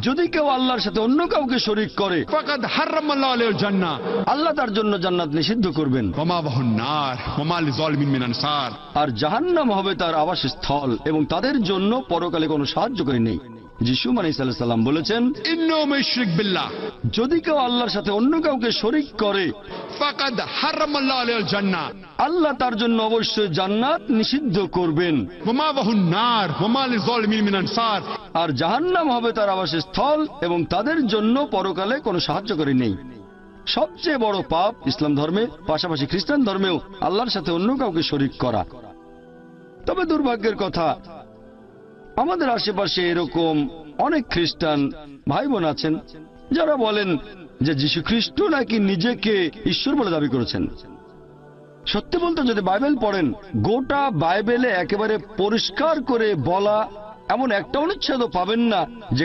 যদি কেউ আল্লাহর সাথে অন্য কাউকে শরিক করে আল্লাহ তার জন্য জান্নাত নিষিদ্ধ করবেন। আর জাহান্নাম হবে তার আবাসস্থল এবং তাদের জন্য পরকালে কোনো সাহায্যকারী নেই। যিশু মানিসাল্লাম বলেছেন যদি কেউ আল্লাহর সাথে অন্য কাউকে শরিক করে আল্লাহ তার জন্য অবশ্যই জান্নাত নিষিদ্ধ করবেন। আর জাহান্নাম হবে তার আবাসের স্থল এবং তাদের জন্য পরকালে কোনো সাহায্য করে নেই। সবচেয়ে বড় পাপ ইসলাম ধর্মে পাশাপাশি খ্রিস্টান ধর্মেও আল্লাহর সাথে অন্য কাউকে শরিক করা। তবে দুর্ভাগ্যের কথা আমাদের আশেপাশে এরকম অনেক খ্রিস্টান ভাই বোন আছেন, যারা বলেন যে যীশু খ্রিস্ট নাকি নিজেকে ঈশ্বর বলে দাবি করেছেন। সত্যি বলতে যদি বাইবেল পড়েন, গোটা বাইবেলে একেবারে পরিষ্কার করে বলা এমন একটা অনুচ্ছেদ পাবেন না যেখানে